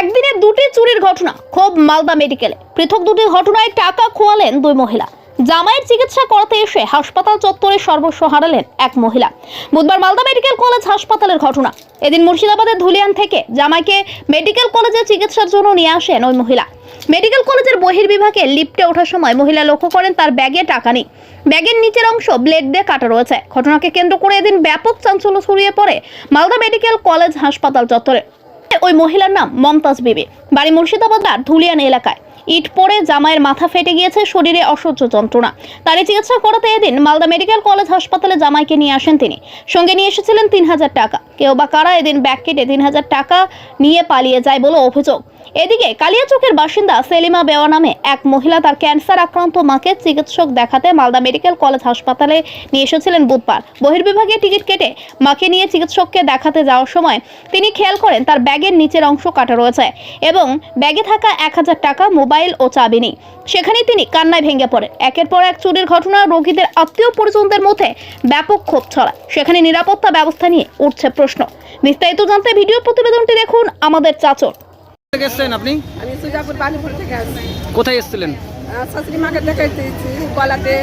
একদিনে দুটি চুরির ঘটনা খুব মালদা মেডিকেলে। পৃথক দুটি ঘটনায় টাকা খোয়ালেন দুই মহিলা। জামাইয়ের চিকিৎসা করাতে এসে হাসপাতাল চত্বরে সর্বস্ব হারালেন এক মহিলা। বুধবার মালদা মেডিকেল কলেজ হাসপাতালের ঘটনা। এদিন মুর্শিদাবাদের ধুলিয়ান থেকে জামাইকে মেডিকেল কলেজে চিকিৎসার জন্য নিয়ে আসেন ওই মহিলা। মেডিকেল কলেজের বহির্বিভাগে লিফটে ওঠার সময় মহিলা লক্ষ্য করেন তার ব্যাগে টাকা নেই। ব্যাগের নিচের অংশ ব্লেড দিয়ে কাটা রয়েছে। ঘটনাকে কেন্দ্র করে এদিন ব্যাপক চাঞ্চল্য ছড়িয়ে পড়ে মালদা মেডিকেল কলেজ হাসপাতাল চত্বরে। ওই মহিলার নাম মমতাজ বিবি। বাড়ি মুর্শিদাবাদার ধুলিয়ান এলাকায়। ইট পরে জামাইয়ের মাথা ফেটে গিয়েছে, শরীরে অসহ্য যন্ত্রণা। তারই চিকিৎসা করাতে এদিন মালদা মেডিকেল কলেজ হাসপাতালে জামাইকে নিয়ে আসেন তিনি। সঙ্গে নিয়ে এসেছিলেন তিন হাজার টাকা। কেউ বা কারা এদিন ব্যাগ কেটে তিন হাজার টাকা নিয়ে পালিয়ে যায় বলে অভিযোগ। এদিকে কালিয়াচকের বাসিন্দা সেলিমা বেওয়া নামে এক মহিলা তার ক্যান্সার আক্রান্ত মাকে চিকিৎসক দেখাতে মালদা মেডিকেল কলেজ হাসপাতালে নিয়ে এসেছিলেন বুধবার। বহির্বিভাগে টিকিট কেটে মাকে নিয়ে চিকিৎসককে দেখাতে যাওয়ার সময় তিনি খেয়াল করেন তার ব্যাগের নিচের অংশ কাটা রয়েছে এবং ব্যাগে থাকা এক হাজার টাকা, মোবাইল ও চাবি নেই। সেখানেই তিনি কান্নায় ভেঙে পড়েন। একের পর এক চুরির ঘটনা রোগীদের আত্মীয় পরিজনদের মধ্যে ব্যাপক ক্ষোভ ছড়ায়। সেখানে নিরাপত্তা ব্যবস্থা নিয়ে উঠছে প্রশ্ন। বিস্তারিত জানতে ভিডিও প্রতিবেদনটি দেখুন আমাদের চাচর থেকে এসছেন আপনি? আমি সুজাপুর বালিপুর থেকে আসছি। কোথায় এসেছিলেন? শাশুড়ি মাকে গলাতে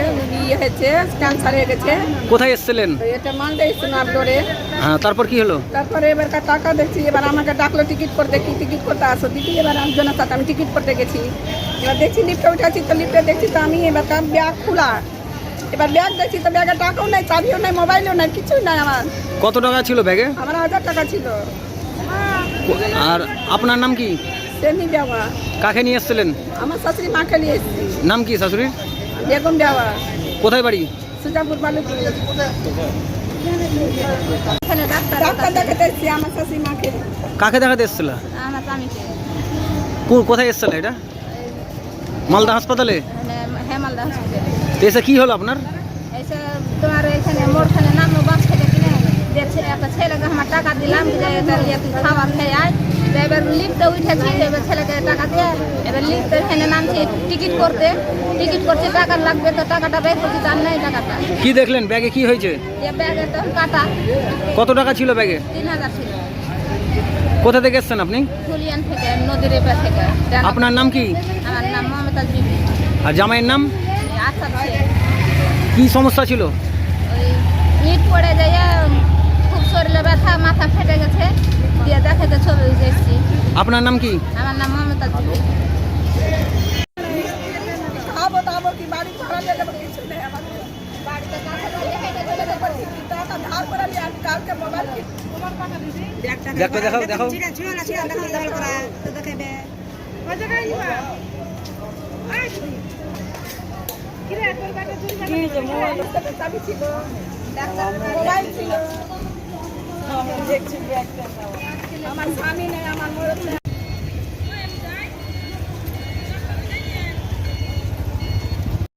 ইয়ে হয়েছে ক্যান্সার হয়ে গেছে। কোথায় এসেছিলেন? এটা এসছিল হ্যাঁ তারপর কি হলো? তারপরে এবার টাকা দেখছি এবার আমাকে ডাকলো টিকিট করতে কি? টিকিট করতে আসো দিদি এবার একজনের সাথে আমি টিকিট করতে গেছি। এবার দেখছি লিফটে উঠেছি তো লিফটে দেখছি তো আমি এবার তার ব্যাগ খোলা। এবার ব্যাগ দেখছি তো ব্যাগে টাকাও নেই চাবিও নেই মোবাইলও নেই কিছুই নাই আমার। কত টাকা ছিল ব্যাগে আমার হাজার টাকা ছিল। আর আপনার নাম কি? কাকে নিয়ে এসেছিলেন? আমার শাশুড়ি মাকে নিয়ে এসেছি। নাম কি শাশুড়ির বেগম দেওয়া। কোথায় বাড়ি? সুজাপুর বালিপুর। কাকে দেখাতে এসেছিল? কোথায় এসেছিল এটা? মালদা হাসপাতালে? হসপিটালে তো এসে কি হলো আপনার? তোমার এখানে মোড়খানে কিনে যে একটা ছেলেকে আমার টাকা দিলাম যে এটা লিয়ে তুই খাবার খেয়ে আয়। তো এবার লিফটে উঠেছি এবার ছেলেকে টাকা দিয়ে এবার নামছি টিকিট করতে। টিকিট করছে টাকা লাগবে তো টাকাটা বের করছি তার নেই টাকাটা। কি দেখলেন? ব্যাগে কি হয়েছে? ব্যাগে কাটা। কত টাকা ছিল ব্যাগে? তিন হাজার ছিল। কোথা থেকে এসছেন আপনি? ফুলিয়ান থেকে নদীর এপার থেকে। আপনার নাম কি? আমার নাম বিবি আর জামাইয়ের নাম? কি সমস্যা ছিল? ওই ইট পড়ে যায় শরীরে ব্যথা মাথা ফেটে গেছে দিয়ে দেখাতে ছবি দেখছি আপনার নাম কি? আমার নাম মমতা দিদি খাব দাবো কি বাড়ি ভাড়া দিয়ে দেবো কিছু নেই আমার বাড়িতে কাছে চলে হেঁটে চলে যাব টাকা ধার করে নিয়ে আমি কালকে মোবাইল দেখো ছিল। মোবাইল ছিল আমার স্বামী নেই আমার মরদ নেই